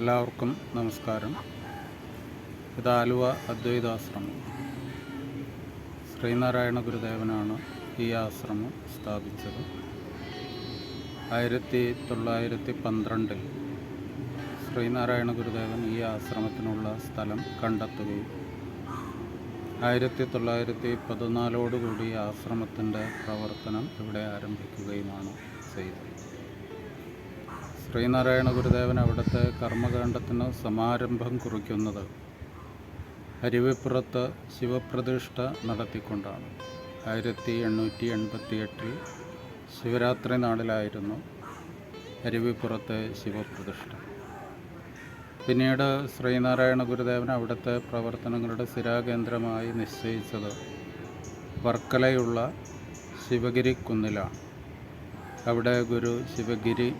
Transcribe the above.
എല്ലാവർക്കും നമസ്കാരം. ഇത് ആലുവ അദ്വൈതാശ്രമം. ശ്രീനാരായണ ഗുരുദേവനാണ് ഈ ആശ്രമം സ്ഥാപിച്ചത്. ആയിരത്തി തൊള്ളായിരത്തി പന്ത്രണ്ടിൽ ശ്രീനാരായണ ഗുരുദേവൻ ഈ ആശ്രമത്തിനുള്ള സ്ഥലം കണ്ടെത്തുകയും ആയിരത്തി തൊള്ളായിരത്തി പതിനാലോടുകൂടി ആശ്രമത്തിന്റെ പ്രവർത്തനം ഇവിടെ ആരംഭിക്കുകയുമാണ് ചെയ്തത്. ശ്രീനാരായണ ഗുരുദേവൻ അവിടുത്തെ കർമ്മകാണ്ഡത്തിന് സമാരംഭം കുറിക്കുന്നത് അരുവിപ്പുറത്ത് ശിവപ്രതിഷ്ഠ നടത്തിക്കൊണ്ടാണ്. ആയിരത്തി എണ്ണൂറ്റി എൺപത്തി എട്ടിൽ ശിവരാത്രി നാളിലായിരുന്നു അരുവിപ്പുറത്തെ ശിവപ്രതിഷ്ഠ. പിന്നീട് ശ്രീനാരായണ ഗുരുദേവൻ അവിടുത്തെ പ്രവർത്തനങ്ങളുടെ സ്ഥിരാകേന്ദ്രമായി നിശ്ചയിച്ചത് വർക്കലയുള്ള ശിവഗിരി കുന്നിലാണ് അവിടെ ഗുരു ശിവഗിരി